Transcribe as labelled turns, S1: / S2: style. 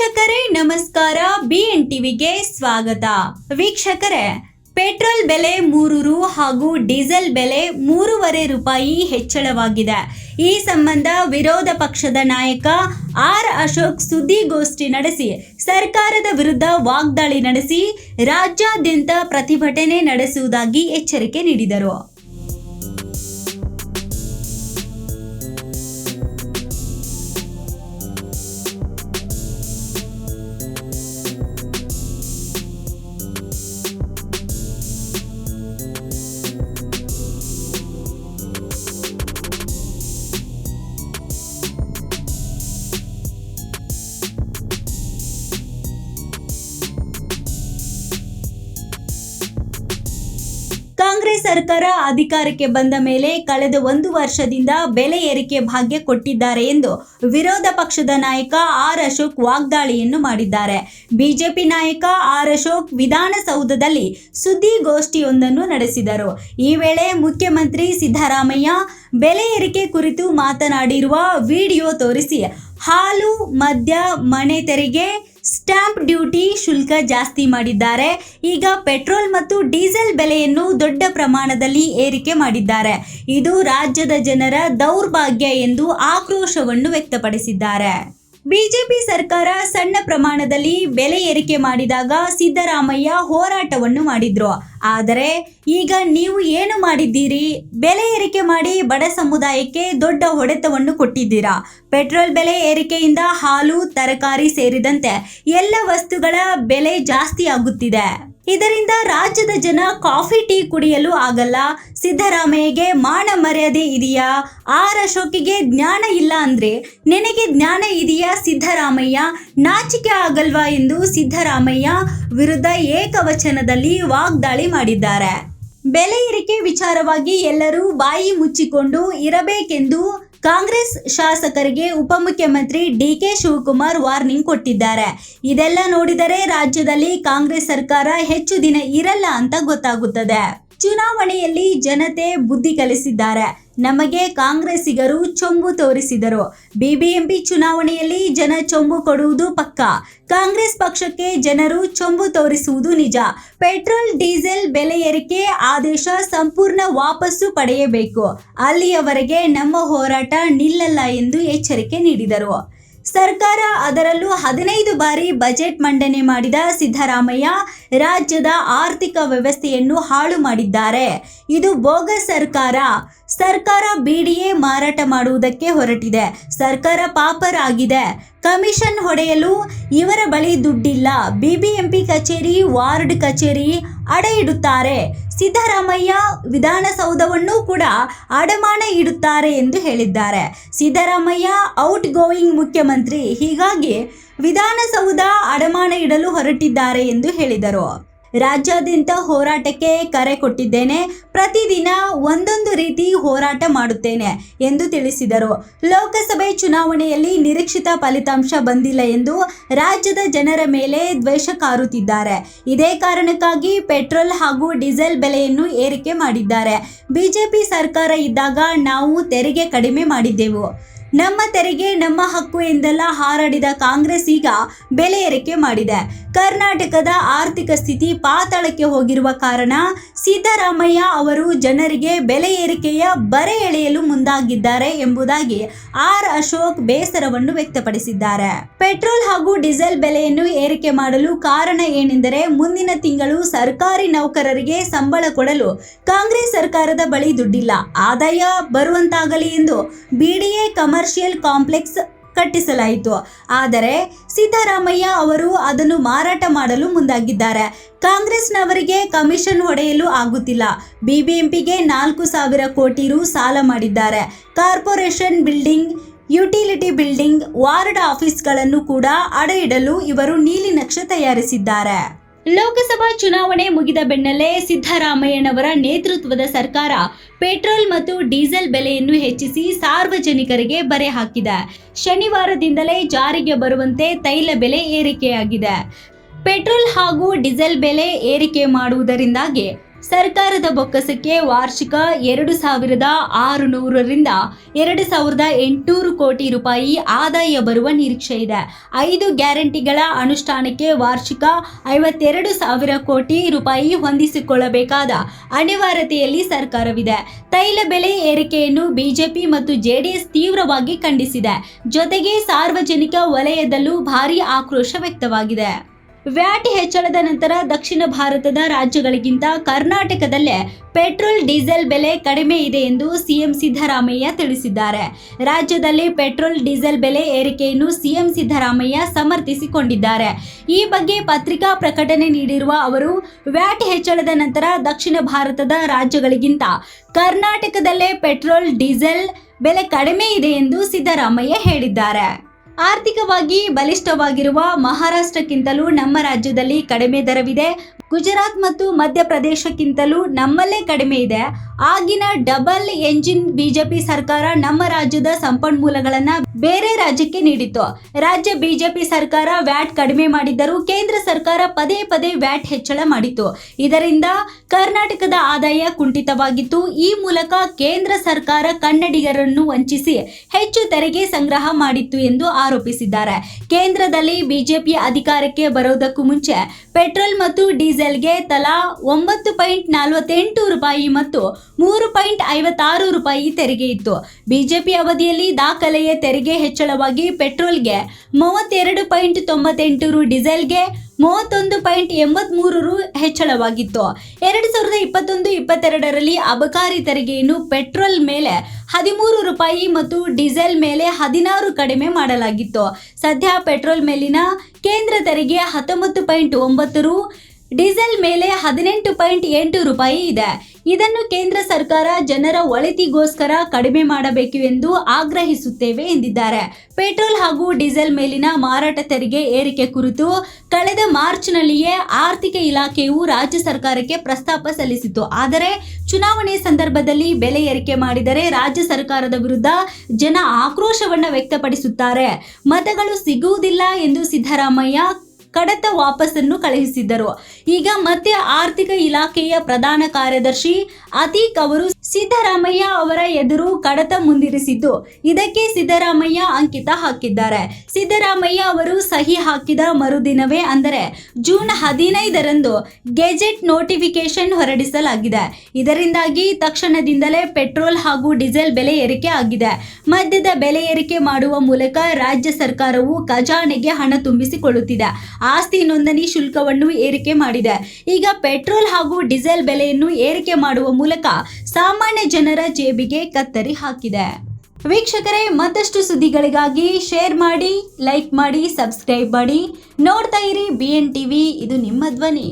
S1: ವೀಕ್ಷಕರೇ, ನಮಸ್ಕಾರ. ಬಿಎನ್ ಟಿವಿಗೆ ಸ್ವಾಗತ. ವೀಕ್ಷಕರೇ, ಪೆಟ್ರೋಲ್ ಬೆಲೆ ಮೂರು ರು ಹಾಗೂ ಡೀಸೆಲ್ ಬೆಲೆ ಮೂರುವರೆ ರೂಪಾಯಿ ಹೆಚ್ಚಳವಾಗಿದೆ. ಈ ಸಂಬಂಧ ವಿರೋಧ ಪಕ್ಷದ ನಾಯಕ ಆರ್ ಅಶೋಕ್ ಸುದ್ದಿಗೋಷ್ಠಿ ನಡೆಸಿ, ಸರ್ಕಾರದ ವಿರುದ್ಧ ವಾಗ್ದಾಳಿ ನಡೆಸಿ, ರಾಜ್ಯಾದ್ಯಂತ ಪ್ರತಿಭಟನೆ ನಡೆಸುವುದಾಗಿ ಎಚ್ಚರಿಕೆ ನೀಡಿದರು. ಸರ್ಕಾರ ಅಧಿಕಾರಕ್ಕೆ ಬಂದ ಮೇಲೆ ಕಳೆದ ಒಂದು ವರ್ಷದಿಂದ ಬೆಲೆ ಏರಿಕೆ ಭಾಗ್ಯ ಕೊಟ್ಟಿದ್ದಾರೆ ಎಂದು ವಿರೋಧ ಪಕ್ಷದ ನಾಯಕ ಆರ್ ಅಶೋಕ್ ವಾಗ್ದಾಳಿಯನ್ನು ಮಾಡಿದ್ದಾರೆ. ಬಿಜೆಪಿ ನಾಯಕ ಆರ್ ಅಶೋಕ್ ವಿಧಾನಸೌಧದಲ್ಲಿ ಸುದ್ದಿಗೋಷ್ಠಿಯೊಂದನ್ನು ನಡೆಸಿದರು. ಈ ವೇಳೆ ಮುಖ್ಯಮಂತ್ರಿ ಸಿದ್ದರಾಮಯ್ಯ ಬೆಲೆ ಏರಿಕೆ ಕುರಿತು ಮಾತನಾಡಿರುವ ವಿಡಿಯೋ ತೋರಿಸಿ ಹಾಲು, ಮದ್ಯ, ಮನೆ ತೆರಿಗೆ, ಸ್ಟಾಂಪ್ ಡ್ಯೂಟಿ ಶುಲ್ಕ ಜಾಸ್ತಿ ಮಾಡಿದ್ದಾರೆ. ಈಗ ಪೆಟ್ರೋಲ್ ಮತ್ತು ಡೀಸೆಲ್ ಬೆಲೆಯನ್ನು ದೊಡ್ಡ ಪ್ರಮಾಣದಲ್ಲಿ ಏರಿಕೆ ಮಾಡಿದ್ದಾರೆ. ಇದು ರಾಜ್ಯದ ಜನರ ದೌರ್ಭಾಗ್ಯ ಎಂದು ಆಕ್ರೋಶವನ್ನು ವ್ಯಕ್ತಪಡಿಸಿದ್ದಾರೆ. ಬಿಜೆಪಿ ಸರ್ಕಾರ ಸಣ್ಣ ಪ್ರಮಾಣದಲ್ಲಿ ಬೆಲೆ ಏರಿಕೆ ಮಾಡಿದಾಗ ಸಿದ್ದರಾಮಯ್ಯ ಹೋರಾಟವನ್ನು ಮಾಡಿದ್ರು. ಆದರೆ ಈಗ ನೀವು ಏನು ಮಾಡಿದ್ದೀರಿ? ಬೆಲೆ ಏರಿಕೆ ಮಾಡಿ ಬಡ ಸಮುದಾಯಕ್ಕೆ ದೊಡ್ಡ ಹೊಡೆತವನ್ನು ಕೊಟ್ಟಿದ್ದೀರಾ? ಪೆಟ್ರೋಲ್ ಬೆಲೆ ಏರಿಕೆಯಿಂದ ಹಾಲು, ತರಕಾರಿ ಸೇರಿದಂತೆ ಎಲ್ಲ ವಸ್ತುಗಳ ಬೆಲೆ ಜಾಸ್ತಿ ಆಗುತ್ತಿದೆ. ಇದರಿಂದ ರಾಜ್ಯದ ಜನ ಕಾಫಿ ಟೀ ಕುಡಿಯಲು ಆಗಲ್ಲ. ಸಿದ್ದರಾಮಯ್ಯಗೆ ಮಾನ ಮರ್ಯಾದೆ ಇದೆಯಾ? ಆರ್ ಅಶೋಕಿಗೆ ಜ್ಞಾನ ಇಲ್ಲ ಅಂದ್ರೆ ನಿನಗೆ ಜ್ಞಾನ ಇದೆಯಾ ಸಿದ್ದರಾಮಯ್ಯ? ನಾಚಿಕೆ ಆಗಲ್ವಾ ಎಂದು ಸಿದ್ದರಾಮಯ್ಯ ವಿರುದ್ಧ ಏಕವಚನದಲ್ಲಿ ವಾಗ್ದಾಳಿ ಮಾಡಿದ್ದಾರೆ. ಬೆಲೆ ಏರಿಕೆ ವಿಚಾರವಾಗಿ ಎಲ್ಲರೂ ಬಾಯಿ ಮುಚ್ಚಿಕೊಂಡು ಇರಬೇಕೆಂದು ಕಾಂಗ್ರೆಸ್ ಶಾಸಕರಿಗೆ ಉಪಮುಖ್ಯಮಂತ್ರಿ ಡಿ ಕೆ ಶಿವಕುಮಾರ್ ವಾರ್ನಿಂಗ್ ಕೊಟ್ಟಿದ್ದಾರೆ. ಇದೆಲ್ಲ ನೋಡಿದರೆ ರಾಜ್ಯದಲ್ಲಿ ಕಾಂಗ್ರೆಸ್ ಸರ್ಕಾರ ಹೆಚ್ಚು ದಿನ ಇರಲ್ಲ ಅಂತ ಗೊತ್ತಾಗುತ್ತದೆ. ಚುನಾವಣೆಯಲ್ಲಿ ಜನತೆ ಬುದ್ಧಿ ಕಲಿಸಿದ್ದಾರೆ. ನಮಗೆ ಕಾಂಗ್ರೆಸ್ಸಿಗರು ಚೊಂಬು ತೋರಿಸಿದರು. ಬಿಬಿಎಂಪಿ ಚುನಾವಣೆಯಲ್ಲಿ ಜನ ಚೊಂಬು ಕೊಡುವುದು ಪಕ್ಕ. ಕಾಂಗ್ರೆಸ್ ಪಕ್ಷಕ್ಕೆ ಜನರು ಚೊಂಬು ತೋರಿಸುವುದು ನಿಜ. ಪೆಟ್ರೋಲ್, ಡೀಸೆಲ್ ಬೆಲೆ ಏರಿಕೆ ಆದೇಶ ಸಂಪೂರ್ಣ ವಾಪಸ್ಸು ಪಡೆಯಬೇಕು. ಅಲ್ಲಿಯವರೆಗೆ ನಮ್ಮ ಹೋರಾಟ ನಿಲ್ಲಲ್ಲ ಎಂದು ಎಚ್ಚರಿಕೆ ನೀಡಿದರು. ಸರ್ಕಾರ ಅದರಲ್ಲೂ ಹದಿನೈದು ಬಾರಿ ಬಜೆಟ್ ಮಂಡನೆ ಮಾಡಿದ ಸಿದ್ದರಾಮಯ್ಯ ರಾಜ್ಯದ ಆರ್ಥಿಕ ವ್ಯವಸ್ಥೆಯನ್ನು ಹಾಳು ಮಾಡಿದ್ದಾರೆ. ಇದು ಬೋಗಸ್ ಸರ್ಕಾರ. ಸರ್ಕಾರ ಬಿಡಿಎ ಮಾರಾಟ ಮಾಡುವುದಕ್ಕೆ ಹೊರಟಿದೆ. ಸರ್ಕಾರ ಪಾಪರಾಗಿದೆ. ಕಮಿಷನ್ ಹೊಡೆಯಲು ಇವರ ಬಳಿ ದುಡ್ಡಿಲ್ಲ. ಬಿಬಿಎಂಪಿ ಕಚೇರಿ, ವಾರ್ಡ್ ಕಚೇರಿ ಅಡೆ ಇಡುತ್ತಾರೆ. ಸಿದ್ದರಾಮಯ್ಯ ವಿಧಾನಸೌಧವನ್ನು ಕೂಡ ಅಡಮಾನ ಇಡುತ್ತಾರೆ ಎಂದು ಹೇಳಿದ್ದಾರೆ. ಸಿದ್ದರಾಮಯ್ಯ ಔಟ್ ಗೋಯಿಂಗ್ ಮುಖ್ಯಮಂತ್ರಿ, ಹೀಗಾಗಿ ವಿಧಾನಸೌಧ ಅಡಮಾನ ಇಡಲು ಹೊರಟಿದ್ದಾರೆ ಎಂದು ಹೇಳಿದರು. ರಾಜ್ಯಾದ್ಯಂತ ಹೋರಾಟಕ್ಕೆ ಕರೆ ಕೊಟ್ಟಿದ್ದೇನೆ. ಪ್ರತಿದಿನ ಒಂದೊಂದು ರೀತಿ ಹೋರಾಟ ಮಾಡುತ್ತೇನೆ ಎಂದು ತಿಳಿಸಿದರು. ಲೋಕಸಭೆ ಚುನಾವಣೆಯಲ್ಲಿ ನಿರೀಕ್ಷಿತ ಫಲಿತಾಂಶ ಬಂದಿಲ್ಲ ಎಂದು ರಾಜ್ಯದ ಜನರ ಮೇಲೆ ದ್ವೇಷ ಕಾರುತ್ತಿದ್ದಾರೆ. ಇದೇ ಕಾರಣಕ್ಕಾಗಿ ಪೆಟ್ರೋಲ್ ಹಾಗೂ ಡೀಸೆಲ್ ಬೆಲೆಯನ್ನು ಏರಿಕೆ ಮಾಡಿದ್ದಾರೆ. ಬಿಜೆಪಿ ಸರ್ಕಾರ ಇದ್ದಾಗ ನಾವು ತೆರಿಗೆ ಕಡಿಮೆ ಮಾಡಿದ್ದೆವು. ನಮ್ಮ ತೆರಿಗೆ ನಮ್ಮ ಹಕ್ಕು ಎಂದೆಲ್ಲ ಹಾರಾಡಿದ ಕಾಂಗ್ರೆಸ್ ಈಗ ಬೆಲೆ ಏರಿಕೆ ಮಾಡಿದೆ. ಕರ್ನಾಟಕದ ಆರ್ಥಿಕ ಸ್ಥಿತಿ ಪಾತಾಳಕ್ಕೆ ಹೋಗಿರುವ ಕಾರಣ ಸಿದ್ದರಾಮಯ್ಯ ಅವರು ಜನರಿಗೆ ಬೆಲೆ ಏರಿಕೆಯ ಬರೆ ಎಳೆಯಲು ಮುಂದಾಗಿದ್ದಾರೆ ಎಂಬುದಾಗಿ ಆರ್ ಅಶೋಕ್ ಬೇಸರವನ್ನು ವ್ಯಕ್ತಪಡಿಸಿದ್ದಾರೆ. ಪೆಟ್ರೋಲ್ ಹಾಗೂ ಡೀಸೆಲ್ ಬೆಲೆಯನ್ನು ಏರಿಕೆ ಮಾಡಲು ಕಾರಣ ಏನೆಂದರೆ ಮುಂದಿನ ತಿಂಗಳು ಸರ್ಕಾರಿ ನೌಕರರಿಗೆ ಸಂಬಳ ಕೊಡಲು ಕಾಂಗ್ರೆಸ್ ಸರ್ಕಾರದ ಬಳಿ ದುಡ್ಡಿಲ್ಲ. ಆದಾಯ ಬರುವಂತಾಗಲಿ ಎಂದು ಬಿಡಿಎ ಕಮರ್ಷಿಯಲ್ ಕಾಂಪ್ಲೆಕ್ಸ್ ಕಟ್ಟಿಸಲಾಯಿತು. ಆದರೆ ಸಿದ್ದರಾಮಯ್ಯ ಅವರು ಅದನ್ನು ಮಾರಾಟ ಮಾಡಲು ಮುಂದಾಗಿದ್ದಾರೆ. ಕಾಂಗ್ರೆಸ್ನವರಿಗೆ ಕಮಿಷನ್ ಹೊಡೆಯಲು ಆಗುತ್ತಿಲ್ಲ. ಬಿಬಿಎಂಪಿಗೆ ನಾಲ್ಕು ಸಾವಿರ ಕೋಟಿ ರು ಸಾಲ ಮಾಡಿದ್ದಾರೆ. Corporation building, utility building, ward ಆಫೀಸ್ಗಳನ್ನು ಕೂಡ ಅಡ ಇಡಲು ಇವರು ನೀಲಿ ನಕ್ಷೆ ತಯಾರಿಸಿದ್ದಾರೆ. ಲೋಕಸಭಾ ಚುನಾವಣೆ ಮುಗಿದ ಬೆನ್ನಲ್ಲೇ ಸಿದ್ದರಾಮಯ್ಯನವರ ನೇತೃತ್ವದ ಸರ್ಕಾರ ಪೆಟ್ರೋಲ್ ಮತ್ತು ಡೀಸೆಲ್ ಬೆಲೆಯನ್ನು ಹೆಚ್ಚಿಸಿ ಸಾರ್ವಜನಿಕರಿಗೆ ಬರೆ ಹಾಕಿದೆ. ಶನಿವಾರದಿಂದಲೇ ಜಾರಿಗೆ ಬರುವಂತೆ ತೈಲ ಬೆಲೆ ಏರಿಕೆಯಾಗಿದೆ. ಪೆಟ್ರೋಲ್ ಹಾಗೂ ಡೀಸೆಲ್ ಬೆಲೆ ಏರಿಕೆ ಮಾಡುವುದರಿಂದಾಗಿ ಸರ್ಕಾರದ ಬೊಕ್ಕಸಕ್ಕೆ ವಾರ್ಷಿಕ ಎರಡು ಸಾವಿರದ ಆರು ನೂರರಿಂದ ಎರಡು ಸಾವಿರದ ಎಂಟುನೂರು ಕೋಟಿ ರೂಪಾಯಿ ಆದಾಯ ಬರುವ ನಿರೀಕ್ಷೆ ಇದೆ. ಐದು ಗ್ಯಾರಂಟಿಗಳ ಅನುಷ್ಠಾನಕ್ಕೆ ವಾರ್ಷಿಕ ಐವತ್ತೆರಡು ಸಾವಿರ ಕೋಟಿ ರೂಪಾಯಿ ಹೊಂದಿಸಿಕೊಳ್ಳಬೇಕಾದ ಅನಿವಾರ್ಯತೆಯಲ್ಲಿ ಸರ್ಕಾರವಿದೆ. ತೈಲ ಬೆಲೆ ಏರಿಕೆಯನ್ನು ಬಿಜೆಪಿ ಮತ್ತು ಜೆಡಿಎಸ್ ತೀವ್ರವಾಗಿ ಖಂಡಿಸಿದೆ. ಜೊತೆಗೆ ಸಾರ್ವಜನಿಕ ವಲಯದಲ್ಲೂ ಭಾರೀ ಆಕ್ರೋಶ ವ್ಯಕ್ತವಾಗಿದೆ. ವ್ಯಾಟ್ ಹೆಚ್ಚಳದ ನಂತರ ದಕ್ಷಿಣ ಭಾರತದ ರಾಜ್ಯಗಳಿಗಿಂತ ಕರ್ನಾಟಕದಲ್ಲೇ ಪೆಟ್ರೋಲ್, ಡೀಸೆಲ್ ಬೆಲೆ ಕಡಿಮೆ ಇದೆ ಎಂದು ಸಿಎಂ ಸಿದ್ದರಾಮಯ್ಯ ತಿಳಿಸಿದ್ದಾರೆ. ರಾಜ್ಯದಲ್ಲಿ ಪೆಟ್ರೋಲ್, ಡೀಸೆಲ್ ಬೆಲೆ ಏರಿಕೆಯನ್ನು ಸಿಎಂ ಸಿದ್ದರಾಮಯ್ಯ ಸಮರ್ಥಿಸಿಕೊಂಡಿದ್ದಾರೆ. ಈ ಬಗ್ಗೆ ಪತ್ರಿಕಾ ಪ್ರಕಟಣೆ ನೀಡಿರುವ ಅವರು, ವ್ಯಾಟ್ ಹೆಚ್ಚಳದ ನಂತರ ದಕ್ಷಿಣ ಭಾರತದ ರಾಜ್ಯಗಳಿಗಿಂತ ಕರ್ನಾಟಕದಲ್ಲೇ ಪೆಟ್ರೋಲ್, ಡೀಸೆಲ್ ಬೆಲೆ ಕಡಿಮೆ ಇದೆ ಎಂದು ಸಿದ್ದರಾಮಯ್ಯ ಹೇಳಿದ್ದಾರೆ. ಆರ್ಥಿಕವಾಗಿ ಬಲಿಷ್ಠವಾಗಿರುವ ಮಹಾರಾಷ್ಟ್ರಕ್ಕಿಂತಲೂ ನಮ್ಮ ರಾಜ್ಯದಲ್ಲಿ ಕಡಿಮೆ ದರವಿದೆ. ಗುಜರಾತ್ ಮತ್ತು ಮಧ್ಯಪ್ರದೇಶಕ್ಕಿಂತಲೂ ನಮ್ಮಲ್ಲೇ ಕಡಿಮೆ ಇದೆ. ಆಗಿನ ಡಬಲ್ ಎಂಜಿನ್ ಬಿಜೆಪಿ ಸರ್ಕಾರ ನಮ್ಮ ರಾಜ್ಯದ ಸಂಪನ್ಮೂಲಗಳನ್ನ ಬೇರೆ ರಾಜ್ಯಕ್ಕೆ ನೀಡಿತ್ತು. ರಾಜ್ಯ ಬಿಜೆಪಿ ಸರ್ಕಾರ ವ್ಯಾಟ್ ಕಡಿಮೆ ಮಾಡಿದ್ದರೂ ಕೇಂದ್ರ ಸರ್ಕಾರ ಪದೇ ಪದೇ ವ್ಯಾಟ್ ಹೆಚ್ಚಳ ಮಾಡಿತ್ತು. ಇದರಿಂದ ಕರ್ನಾಟಕದ ಆದಾಯ ಕುಂಠಿತವಾಗಿತ್ತು. ಈ ಮೂಲಕ ಕೇಂದ್ರ ಸರ್ಕಾರ ಕನ್ನಡಿಗರನ್ನು ವಂಚಿಸಿ ಹೆಚ್ಚು ತೆರಿಗೆ ಸಂಗ್ರಹ ಮಾಡಿತ್ತು ಎಂದು ಆರೋಪಿಸಿದ್ದಾರೆ. ಕೇಂದ್ರದಲ್ಲಿ ಬಿಜೆಪಿ ಅಧಿಕಾರಕ್ಕೆ ಬರೋದಕ್ಕೂ ಮುಂಚೆ ಪೆಟ್ರೋಲ್ ಮತ್ತು ಡೀಸೆಲ್ಗೆ ತಲಾ ಒಂಬತ್ತು ಪಾಯಿಂಟ್ ನಲವತ್ತೆಂಟು ರೂಪಾಯಿ ಮತ್ತು ಮೂರು ಪಾಯಿಂಟ್ ಐವತ್ತಾರು ರೂಪಾಯಿ ತೆರಿಗೆ ಇತ್ತು. ಬಿಜೆಪಿ ಅವಧಿಯಲ್ಲಿ ದಾಖಲೆಯ ತೆರಿಗೆ ಹೆಚ್ಚಳವಾಗಿ ಪೆಟ್ರೋಲ್ಗೆ ಮೂವತ್ತೆರಡು ಪಾಯಿಂಟ್ ತೊಂಬತ್ತೆಂಟು ರು ಡೀಸೆಲ್ಗೆ ಮೂವತ್ತೊಂದು ಪಾಯಿಂಟ್ ಎಂಬತ್ಮೂರು ರು ಹೆಚ್ಚಳವಾಗಿತ್ತು. ಎರಡು ಸಾವಿರದ ಇಪ್ಪತ್ತೊಂದು ಇಪ್ಪತ್ತೆರಡರಲ್ಲಿ ಅಬಕಾರಿ ತೆರಿಗೆಯನ್ನು ಪೆಟ್ರೋಲ್ ಮೇಲೆ ಹದಿಮೂರು ರೂಪಾಯಿ ಮತ್ತು ಡೀಸೆಲ್ ಮೇಲೆ ಹದಿನಾರು ಕಡಿಮೆ ಮಾಡಲಾಗಿತ್ತು. ಸದ್ಯ ಪೆಟ್ರೋಲ್ ಮೇಲಿನ ಕೇಂದ್ರ ತೆರಿಗೆ ಹತ್ತೊಂಬತ್ತು ಪಾಯಿಂಟ್ ಒಂಬತ್ತು ರು ಡೀಸೆಲ್ ಮೇಲೆ ಹದಿನೆಂಟು ಪಾಯಿಂಟ್ ಎಂಟು ರೂಪಾಯಿ ಇದೆ. ಇದನ್ನು ಕೇಂದ್ರ ಸರ್ಕಾರ ಜನರ ಒಳಿತಿಗೋಸ್ಕರ ಕಡಿಮೆ ಮಾಡಬೇಕು ಎಂದು ಆಗ್ರಹಿಸುತ್ತೇವೆ ಎಂದಿದ್ದಾರೆ. ಪೆಟ್ರೋಲ್ ಹಾಗೂ ಡೀಸೆಲ್ ಮೇಲಿನ ಮಾರಾಟ ತೆರಿಗೆ ಏರಿಕೆ ಕುರಿತು ಕಳೆದ ಮಾರ್ಚ್ನಲ್ಲಿಯೇ ಆರ್ಥಿಕ ಇಲಾಖೆಯು ರಾಜ್ಯ ಸರ್ಕಾರಕ್ಕೆ ಪ್ರಸ್ತಾಪ ಸಲ್ಲಿಸಿತು ಆದರೆ ಚುನಾವಣೆ ಸಂದರ್ಭದಲ್ಲಿ ಬೆಲೆ ಏರಿಕೆ ಮಾಡಿದರೆ ರಾಜ್ಯ ಸರ್ಕಾರದ ವಿರುದ್ಧ ಜನ ಆಕ್ರೋಶವನ್ನು ವ್ಯಕ್ತಪಡಿಸುತ್ತಾರೆ. ಮತಗಳು ಸಿಗುವುದಿಲ್ಲ ಎಂದು ಸಿದ್ದರಾಮಯ್ಯ ಕಡತ ವಾಪಸ್ಸನ್ನು ಕಳುಹಿಸಿದ್ದರು. ಈಗ ಮತ್ತೆ ಆರ್ಥಿಕ ಇಲಾಖೆಯ ಪ್ರಧಾನ ಕಾರ್ಯದರ್ಶಿ ಅತೀಕ್ ಅವರು ಸಿದ್ದರಾಮಯ್ಯ ಅವರ ಎದುರು ಕಡತ ಮುಂದಿರಿಸಿದ್ದು. ಇದಕ್ಕೆ ಸಿದ್ದರಾಮಯ್ಯ ಅಂಕಿತ ಹಾಕಿದ್ದಾರೆ. ಸಿದ್ದರಾಮಯ್ಯ ಅವರು ಸಹಿ ಹಾಕಿದ ಮರುದಿನವೇ ಅಂದರೆ ಜೂನ್ ಹದಿನೈದರಂದು ಗೆಜೆಟ್ ನೋಟಿಫಿಕೇಶನ್ ಹೊರಡಿಸಲಾಗಿದೆ. ಇದರಿಂದಾಗಿ ತಕ್ಷಣದಿಂದಲೇ ಪೆಟ್ರೋಲ್ ಹಾಗೂ ಡೀಸೆಲ್ ಬೆಲೆ ಏರಿಕೆ ಆಗಿದೆ. ಮದ್ಯದ ಬೆಲೆ ಏರಿಕೆ ಮಾಡುವ ಮೂಲಕ ರಾಜ್ಯ ಸರ್ಕಾರವು ಖಜಾನೆಗೆ ಹಣ ತುಂಬಿಸಿಕೊಳ್ಳುತ್ತಿದೆ. ಆಸ್ತಿ ನೋಂದಣಿ ಶುಲ್ಕವನ್ನು ಏರಿಕೆ ಮಾಡಿದೆ. ಈಗ ಪೆಟ್ರೋಲ್ ಹಾಗೂ ಡೀಸೆಲ್ ಬೆಲೆಯನ್ನು ಏರಿಕೆ ಮಾಡುವ ಮೂಲಕ ಸಾಮಾನ್ಯ ಜನರ ಜೇಬಿಗೆ ಕತ್ತರಿ ಹಾಕಿದೆ. ವೀಕ್ಷಕರೇ, ಮತ್ತಷ್ಟು ಸುದ್ದಿಗಳಿಗಾಗಿ ಶೇರ್ ಮಾಡಿ, ಲೈಕ್ ಮಾಡಿ, ಸಬ್ಸ್ಕ್ರೈಬ್ ಮಾಡಿ. ನೋಡ್ತಾ ಇರಿ ಬಿ ಎನ್ ಟಿವಿ ಇದು ನಿಮ್ಮ ಧ್ವನಿ.